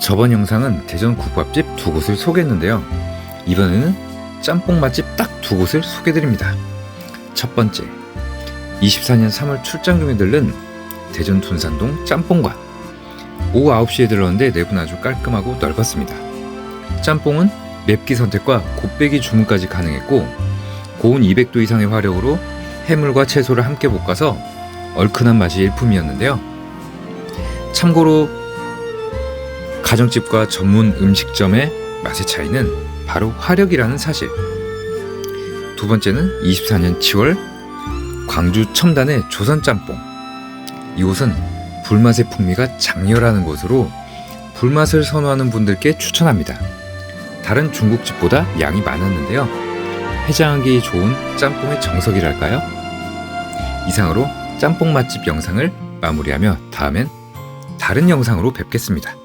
저번 영상은 대전 국밥집 두 곳을 소개했는데요. 이번에는 짬뽕 맛집 딱 두 곳을 소개드립니다. 첫 번째, 24년 3월 출장 중에 들른 대전 둔산동 짬뽕관. 오후 9시에 들렀는데 내부는 아주 깔끔하고 넓었습니다. 짬뽕은 맵기 선택과 곱빼기 주문까지 가능했고 고온 200도 이상의 화력으로 해물과 채소를 함께 볶아서 얼큰한 맛이 일품이었는데요. 참고로 가정집과 전문 음식점의 맛의 차이는 바로 화력이라는 사실. 두 번째는 24년 7월 광주 첨단의 조선 짬뽕. 이곳은 불맛의 풍미가 장렬하는 곳으로 불맛을 선호하는 분들께 추천합니다. 다른 중국집보다 양이 많았는데요. 해장하기 좋은 짬뽕의 정석이랄까요? 이상으로 짬뽕 맛집 영상을 마무리하며 다음엔 다른 영상으로 뵙겠습니다.